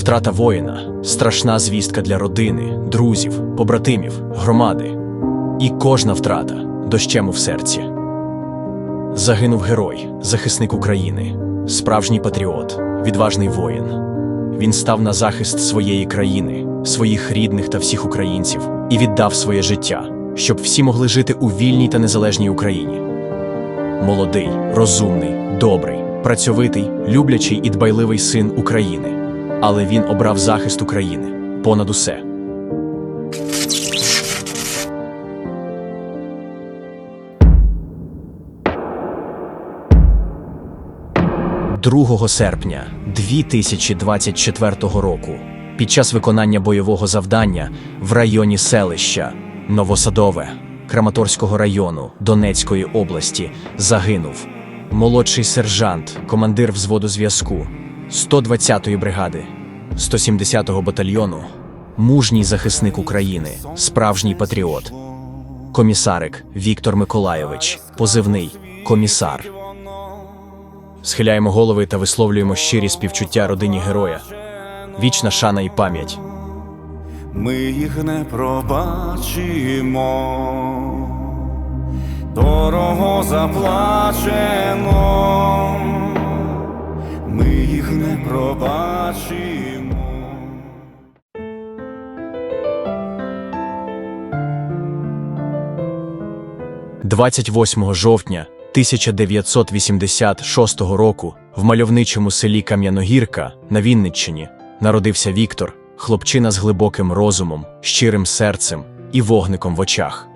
Втрата воїна страшна звістка для родини, друзів, побратимів, громади. І кожна втрата дощем у серці. Загинув герой, захисник України, справжній патріот, відважний воїн. Він став на захист своєї країни, своїх рідних та всіх українців і віддав своє життя, щоб всі могли жити у вільній та незалежній Україні. Молодий, розумний, добрий, працьовитий, люблячий і дбайливий син України. Але він обрав захист України понад усе. «2 серпня 2024 року під час виконання бойового завдання в районі селища Новосадове Краматорського району Донецької області загинув молодший сержант, командир взводу зв'язку 120-ї бригади 170-го батальйону, мужній захисник України, справжній патріот, комісарик Віктор Миколайович, позивний комісар. Схиляємо голови та висловлюємо щирі співчуття родині героя. Вічна шана і пам'ять. ми їх не пробачимо, дорого заплачено, їх не пробачимо. 28 жовтня 1986 року в мальовничому селі Кам'яногірка на Вінниччині народився Віктор, хлопчина з глибоким розумом, щирим серцем і вогником в очах.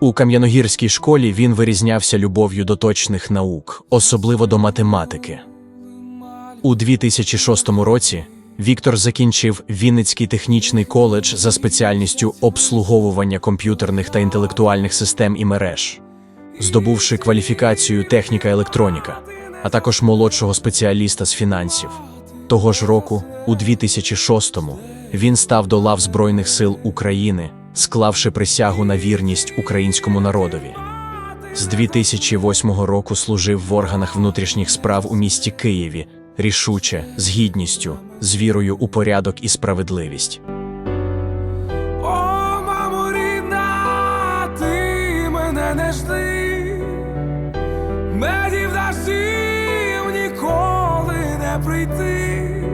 У Кам'яногірській школі він вирізнявся любов'ю до точних наук, особливо до математики. У 2006 році Віктор закінчив Вінницький технічний коледж за спеціальністю обслуговування комп'ютерних та інтелектуальних систем і мереж, здобувши кваліфікацію техніка електроніка, а також молодшого спеціаліста з фінансів. Того ж року, у 2006-му, він став до лав Збройних сил України, склавши присягу на вірність українському народові. З 2008 року служив в органах внутрішніх справ у місті Києві, рішуче, з гідністю, з вірою у порядок і справедливість. О, мамо рідна, ти мене не жди, медів дощів ніколи не прийти,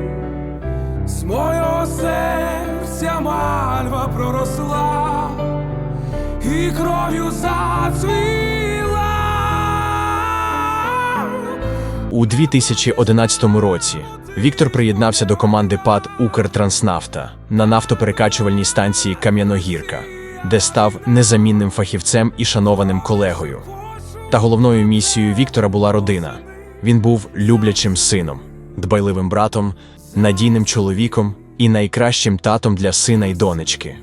з мого серця мальва проросла і кров'ю зацвіла. У 2011 році Віктор приєднався до команди ПАД Укртранснафта на нафтоперекачувальній станції Кам'яногірка, де став незамінним фахівцем і шанованим колегою. Та головною місією Віктора була родина. Він був люблячим сином, дбайливим братом, надійним чоловіком і найкращим татом для сина й донечки.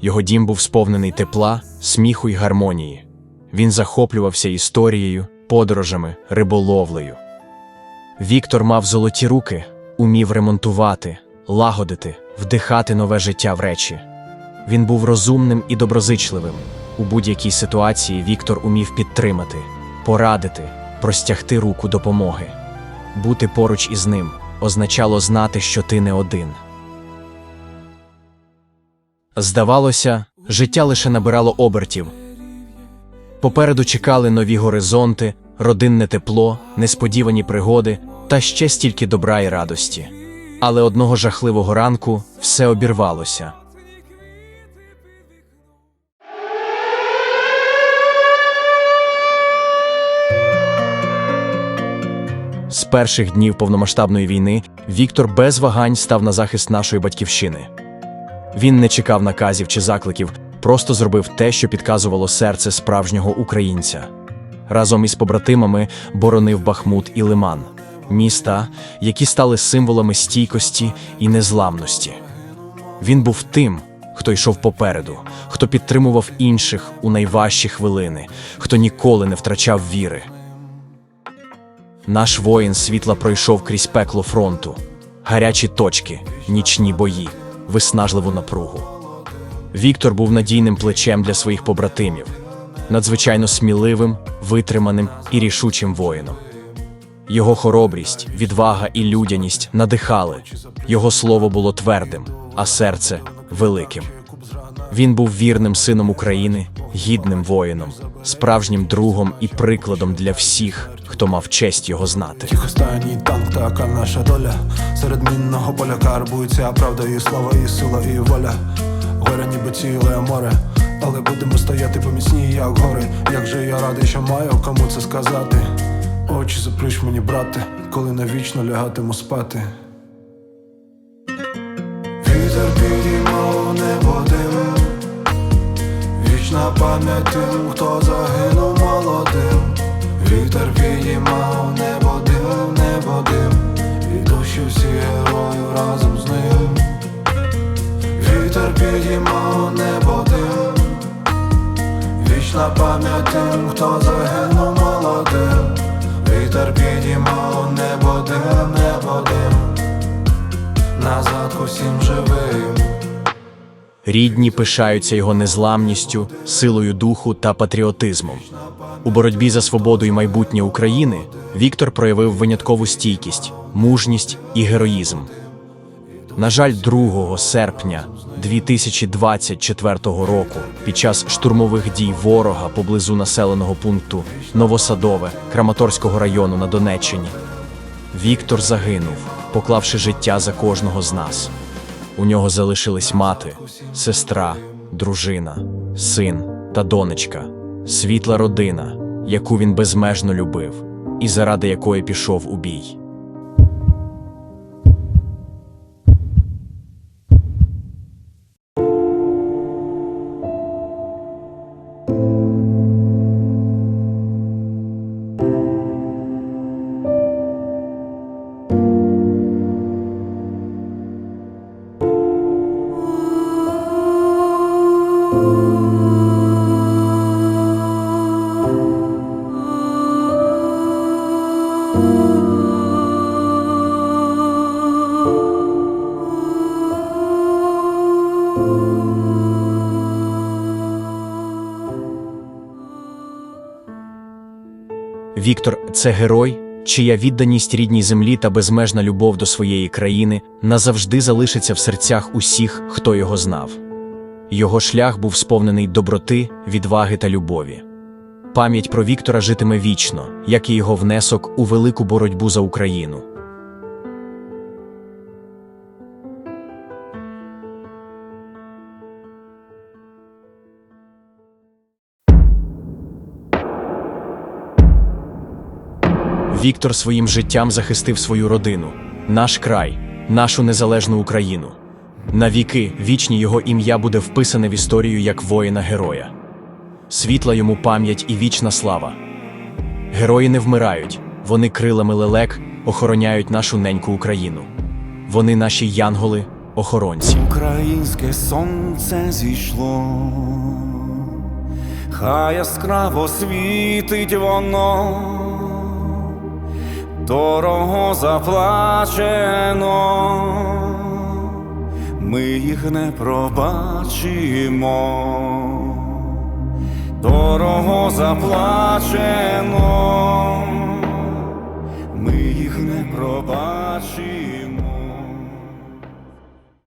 Його дім був сповнений тепла, сміху й гармонії. Він захоплювався історією, подорожами, риболовлею. Віктор мав золоті руки, умів ремонтувати, лагодити, вдихати нове життя в речі. Він був розумним і доброзичливим. У будь-якій ситуації Віктор умів підтримати, порадити, простягти руку допомоги. Бути поруч із ним означало знати, що ти не один. Здавалося, життя лише набирало обертів. Попереду чекали нові горизонти, родинне тепло, несподівані пригоди та ще стільки добра і радості. Але одного жахливого ранку все обірвалося. З перших днів повномасштабної війни Віктор без вагань став на захист нашої батьківщини. Він не чекав наказів чи закликів, просто зробив те, що підказувало серце справжнього українця. Разом із побратимами боронив Бахмут і Лиман, міста, які стали символами стійкості і незламності. Він був тим, хто йшов попереду, хто підтримував інших у найважчі хвилини, хто ніколи не втрачав віри. Наш воїн світла пройшов крізь пекло фронту, гарячі точки, нічні бої, виснажливу напругу. Віктор був надійним плечем для своїх побратимів, надзвичайно сміливим, витриманим і рішучим воїном. Його хоробрість, відвага і людяність надихали. Його слово було твердим, а серце великим. Він був вірним сином України, гідним воїном, справжнім другом і прикладом для всіх, хто мав честь його знати. Тих останній танк, така наша доля. Серед мінного поля карбується правда і слава, і сила, і воля. Горе ніби ціле море, але будемо стояти поміцні, як гори. Як же я радий, що маю кому це сказати. Очі заплющ мені, брате, коли навічно лягатиму спати. Вітер підіймав небо дим Вічна пам'ять тим, хто загинув молодим Вітер підіймав небо дим, небо дим І душі всі героїв разом Підіймав небо дим Вічна пам'ять тим, хто загинув молодим Вітер підіймав небо дим, небо дим Назад усім живим Рідні пишаються його незламністю, силою духу та патріотизмом. У боротьбі за свободу і майбутнє України Віктор проявив виняткову стійкість, мужність і героїзм. На жаль, 2 серпня 2024 року, під час штурмових дій ворога поблизу населеного пункту Новосадове Краматорського району на Донеччині, Віктор загинув, поклавши життя за кожного з нас. У нього залишились мати, сестра, дружина, син та донечка, світла родина, яку він безмежно любив, і заради якої пішов у бій. Віктор це герой, чия відданість рідній землі та безмежна любов до своєї країни назавжди залишиться в серцях усіх, хто його знав. Його шлях був сповнений доброти, відваги та любові. Пам'ять про Віктора житиме вічно, як і його внесок у велику боротьбу за Україну. Віктор своїм життям захистив свою родину, наш край, нашу незалежну Україну. Навіки вічні його ім'я буде вписане в історію як воїна-героя. Світла йому пам'ять і вічна слава. Герої не вмирають, вони крилами лелек охороняють нашу неньку Україну. Вони наші янголи, охоронці. Українське сонце зійшло, хай яскраво світить воно, дорого заплачено, ми їх не пробачимо, дорого заплачено, ми їх не пробачимо.